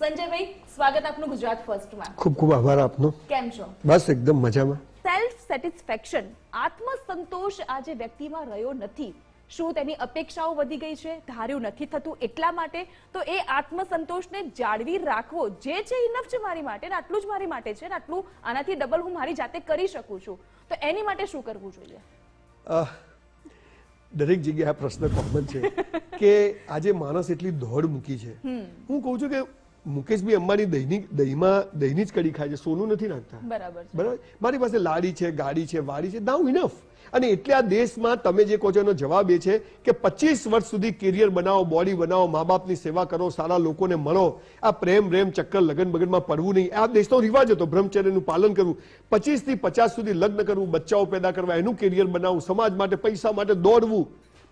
સંજયભાઈ સ્વાગત આપનું ગુજરાત ફર્સ્ટમાં. ખૂબ ખૂબ આભાર આપનો. કેમ છો? બસ એકદમ મજામાં. સેલ્ફ સેટિસ્ફેક્શન આત્મસંતોષ આજે વ્યક્તિમાં રહ્યો નથી. શું તેની અપેક્ષાઓ વધી ગઈ છે? ધાર્યું નથી થતું એટલા માટે? તો એ આત્મસંતોષને જાળવી રાખવો જે છે ઇનફ છે મારી માટે ને આટલું જ મારી માટે છે ને આટલું આનાથી ડબલ હું મારી જાતે કરી શકું છું. તો એની માટે શું કરવું જોઈએ? દરેક જગ્યાએ આ પ્રશ્ન કોમન છે કે આજે માણસ એટલી દોડ મૂકી છે. હું કહું છું કે મુકેશભાઈ અંબાણી દહીંની દહીંમાં દહીંની જ કડી ખાય છે સોનું નથી નાખતા. બરાબર બરાબર? મારી પાસે લાડી છે ગાડી છે વાડી છે નાવ ઇનફ અને એટલે આ દેશમાં તમે જે કહો છો એનો જવાબ એ છે કે પચીસ વર્ષ સુધી કેરિયર બનાવો બોડી બનાવો મા બાપની સેવા કરો સારા લોકોને મળો. આ પ્રેમ પ્રેમ ચક્કર લગન બગનમાં પડવું નહીં. આ દેશનો રિવાજ હતો બ્રહ્મચર્યનું પાલન કરવું. પચીસથી પચાસ સુધી લગ્ન કરવું બચ્ચાઓ પેદા કરવા એનું કેરિયર બનાવવું સમાજ માટે પૈસા માટે દોડવું.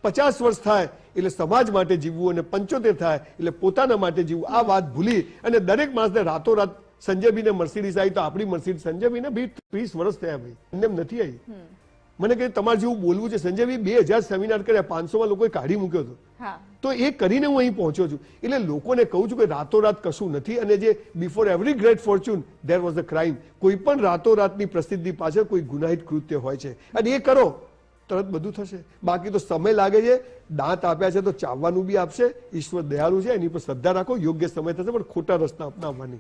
પચાસ વર્ષ થાય એટલે સમાજ માટે જીવવું અને પંચોતેર થાય એટલે પોતાના માટે જીવવું. આ વાત ભૂલી અને દરેક માણસને રાતોરાત સંજયભીને મર્સિડીસ આવી તો આપણી મર્સિડીઝ સંજયભીને બી ત્રીસ વર્ષ થયા ભાઈ. એમને એમ નથી આવી. મને કહે તમારે જેવું બોલવું છે સંજયભાઈ બે હજાર સેમિનાર કર્યા પાંચસોમાં લોકોએ કાઢી મૂક્યો હતો. તો એ કરીને હું અહીં પહોંચ્યો છું. એટલે લોકોને કહું છું કે રાતોરાત કશું નથી અને જે before every great fortune there was a crime કોઈ પણ રાતોરાતની પ્રસિદ્ધિ પાછળ કોઈ ગુનાહિત કૃત્ય હોય છે. અને એ કરો. તરત બધું થશે. બાકી તો સમય લાગે છે. દાંત આપ્યા છે તો ચાવવાનું બી આપશે. ઈશ્વર દયાળુ છે. એની પર શ્રદ્ધા રાખો. યોગ્ય સમય થશે પણ ખોટા રસ્તા અપનાવવાની.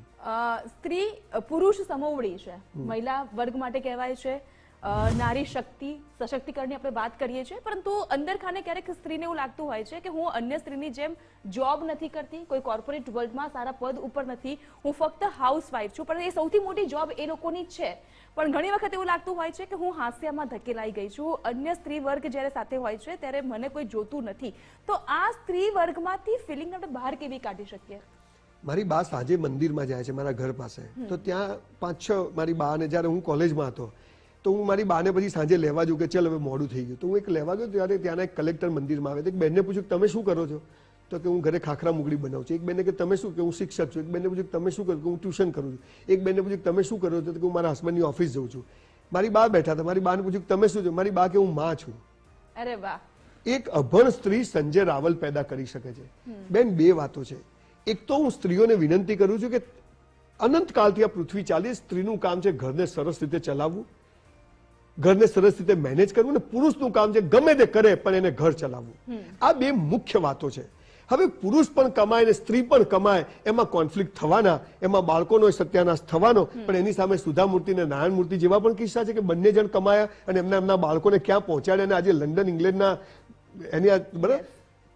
સ્ત્રી પુરુષ સમોવડી છે. મહિલા વર્ગ માટે કહેવાય છે. નારી શક્તિ સશક્તિકરણની આપણે વાત કરીએ છીએ. પરંતુ અંદર ખાને ક્યારેક સ્ત્રીને એવું લાગતું હોય છે કે હું અન્ય સ્ત્રીની જેમ જોબ નથી કરતી કોઈ કોર્પોરેટ વર્લ્ડમાં સારા પદ ઉપર નથી હું ફક્ત હાઉસવાઈફ છું. પણ એ સૌથી મોટી જોબ એ લોકોની છે. પણ ઘણી વખત એવું લાગતું હોય છે કે હું હાસ્યમાં ધકેલાઈ ગઈ છું. અન્ય સ્ત્રી વર્ગ જ્યારે સાથે હોય છે ત્યારે મને કોઈ જોતું નથી. તો આ સ્ત્રી વર્ગમાંથી ફિલિંગ આપણે બહાર કેવી કાઢી શકીએ? મારી બા સાંજે મંદિરમાં જાય છે મારા ઘર પાસે. તો ત્યાં પાંચ છ મારી બા ને જ્યારે હું કોલેજમાં હતો તો હું મારી બાને પછી સાંજે લેવા જઉં કે ચાલ હવે મોડું થઈ ગયું. તો હું એક લેવા ગયો ત્યારે ત્યાંના એક કલેક્ટર મંદિરમાં આવે. તો એક બેનને પૂછ્યું કે તમે શું કરો છો? તો કે હું ઘરે ખાખરા મુગડી બનાવું છું. એક બેને કે તમે શું કે હું શિક્ષક છું. એક બેને પૂછ્યું તમે શું કરો? કે હું ટ્યુશન કરું છું. એક બેને પૂછ્યું તમે શું કરો છો? તો કે હું મારા હસબન્ડની ઓફિસ જઉં છું. મારી બા બેઠા હતા. મારી બાને પૂછ્યું તમે શું છો? મારી બા કે હું માં છું. અરે વાહ. એક અભણ સ્ત્રી સંજય રાવલ પેદા કરી શકે છે. બેન બે વાતો છે. એક તો હું સ્ત્રીઓને વિનંતી કરું છું કે અનંત કાળથી આ પૃથ્વી ચાલી સ્ત્રીનું કામ છે ઘરને સરસ રીતે ચલાવવું. ઘરને સરસ રીતે મેનેજ કરવું અને પુરુષનું કામ છે ગમે તે કરે પણ એને ઘર ચલાવવું. આ બે મુખ્ય વાતો છે. હવે પુરુષ પણ કમાય ને સ્ત્રી પણ કમાય એમાં કોન્ફ્લિક્ટ થવાના એમાં બાળકોનો સત્યાનાશ થવાનો પણ એની સામે સુધા મૂર્તિ ને નારાયણ મૂર્તિ જેવા પણ કિસ્સા છે કે બંને જણ કમાયા અને એમના એમના બાળકોને ક્યાં પહોંચાડ્યા અને આજે લંડન ઇંગ્લેન્ડના એની આ બરાબર?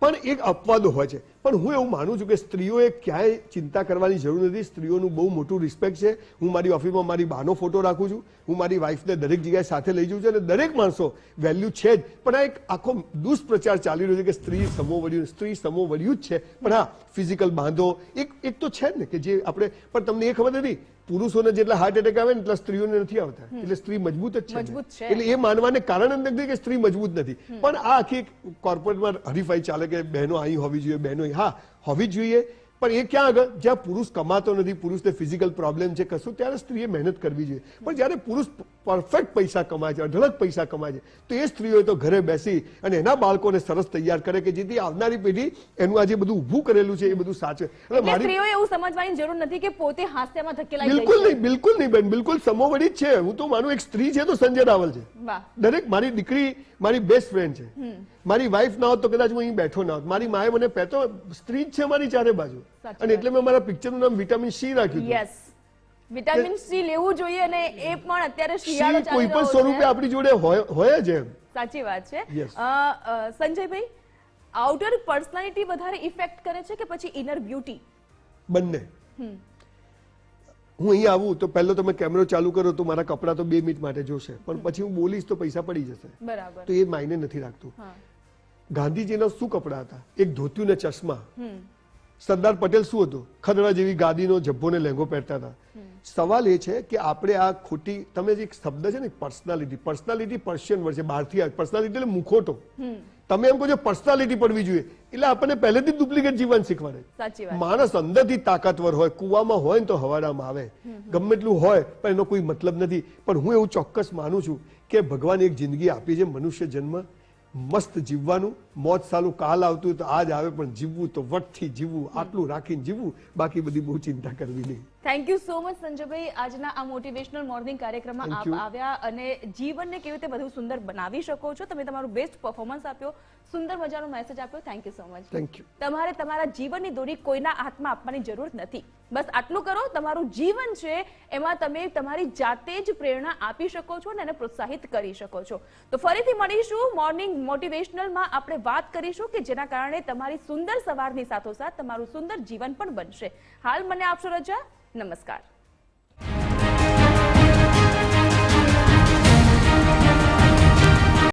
પણ એક અપવાદો હોય છે. પણ હું એવું માનું છું કે સ્ત્રીઓએ ક્યાંય ચિંતા કરવાની જરૂર નથી. સ્ત્રીઓનું બહુ મોટું રિસ્પેક્ટ છે. હું મારી ઓફિસમાં મારી બાનો ફોટો રાખું છું. હું મારી વાઈફને દરેક જગ્યાએ સાથે લઈ જઉં છું અને દરેક માણસો વેલ્યુ છે જ. પણ આ એક આખો દુષ્પ્રચાર ચાલી રહ્યો છે કે સ્ત્રી સમો વળ્યું સ્ત્રી સમો વળ્યું જ છે. પણ હા ફિઝિકલ બાંધો એક એક તો છે જ ને કે જે આપણે પણ તમને એ ખબર નથી પુરુષોને જેટલા હાર્ટ એટેક આવે ને એટલા સ્ત્રીઓને નથી આવતા. એટલે સ્ત્રી મજબૂત જ છે. એટલે એ માનવાને કારણ જ નથી કે સ્ત્રી મજબૂત નથી. પણ આ આખી કોર્પોરેટમાં હરીફાઈ ચાલે કે બહેનો અહીં હોવી જોઈએ બહેનો. હા હોવી જ જોઈએ પણ એ ક્યાં આગળ? જ્યાં પુરુષ કમાતો નથી પુરુષને ફિઝિકલ પ્રોબ્લેમ છે કશું ત્યારે સ્ત્રીએ મહેનત કરવી જોઈએ. પણ જ્યારે પુરુષ પરફેક્ટ પૈસા કમાય છે અઢળક પૈસા કમાય છે તો એ સ્ત્રીઓએ તો ઘરે બેસી અને એના બાળકોને સરસ તૈયાર કરે કે જેથી આવનારી પેઢી એનું આજે બધું ઊભું કરેલું છે એ બધું સાચવે. એટલે મારી એવું સમજવાની જરૂર નથી કે પોતે હાસ્યમાં ધકેલાઈ બિલકુલ નહીં બિલકુલ નહીં બેન બિલકુલ સમોવડી જ છે. હું તો માનું એક સ્ત્રી છે તો સંજય રાવલ છે. દરેક મારી દીકરી મારી બેસ્ટ ફ્રેન્ડ છે. મારી વાઈફ ના હોત તો કદાચ હું અહીં બેઠો ના હોત. મારી માએ મને પહેતો સ્ત્રી જ છે મારી ચારે બાજુ. અને એટલે મેં મારા પિક્ચરનું નામ વિટામિન સી રાખ્યું યસ વિટામિન સી લેવું જોઈએ અને એ પણ અત્યારે શિયાળો સી કોઈ પણ સ્વરૂપે આપણી જોડે હોય જ એમ. સાચી વાત છે. સંજયભાઈ આઉટર પર્સનાલિટી વધારે ઇફેક્ટ કરે છે કે પછી ઇનર બ્યુટી બંને. હું અહીં આવું તો પહેલો તમે કેમેરો ચાલુ કરો તો મારા કપડાં તો બે મિનિટ માટે જોશે. પણ પછી હું બોલીશ તો પૈસા પડી જશે. બરાબર. તો એ માયને નથી રાખતું. ગાંધીજીના શું કપડા હતા? એક ધોતિયું ને ચશ્મા સરદાર પટેલ શું હતું? ખદડા જેવી ગાદીનો જબ્બો ને લહેંગો પહેરતા હતા. સવાલ એ છે કે આપણે આ ખોટી તમે જે એક શબ્દ છે ને પર્સનાલિટી પર્સનાલિટી પર્શિયન વર્ડ છે બહારથી પર્સનાલિટી એટલે મુખોટો. તમે એમ કહો છો પર્સનાલિટી પડવી જોઈએ. એટલે આપણને પહેલેથી ડુપ્લિકેટ જીવન શીખવાડે માણસ અંદરથી તાકાતવર હોય કુવામાં હોય ને તો હવાડામાં આવે. ગમે એટલું હોય પણ એનો કોઈ મતલબ નથી. પણ હું એવું ચોક્કસ માનું છું કે ભગવાન એક જિંદગી આપી છે મનુષ્ય જન્મ મસ્ત જીવવાનું. મોત સાલું કાલ આવતું તો આજ આવે, પણ જીવવું તો વટથી જીવવું, આટલું રાખીને જીવવું. બાકી બધી બહુ ચિંતા કરવી નહીં. Thank you so much Sanjaybhai. આજના આ મોટિવેશનલ મોર્નિંગ કાર્યક્રમમાં આપ આવ્યા અને જીવનને કેવી રીતે વધુ સુંદર બનાવી શકો છો. તમે તમારું બેસ્ટ પરફોર્મન્સ આપ્યો સુંદર મજાનો મેસેજ આપ્યો. Thank you so much thank you તમારે તમારા જીવનની દોરી કોઈના હાથમાં આપવાની જરૂર નથી. બસ આટલું કરો તમારું જીવન છે એમાં તમે તમારી જાતે જ પ્રેરણા આપી શકો છો અને એને પ્રોત્સાહિત કરી શકો છો. તો ફરીથી મળીશું મોર્નિંગ મોટિવેશનલમાં આપણે વાત કરીશું કે જેના કારણે તમારી સુંદર સવારની સાથોસાથ તમારું સુંદર જીવન પણ બનશે. હાલ મને આપશો રજા? નમસ્કાર.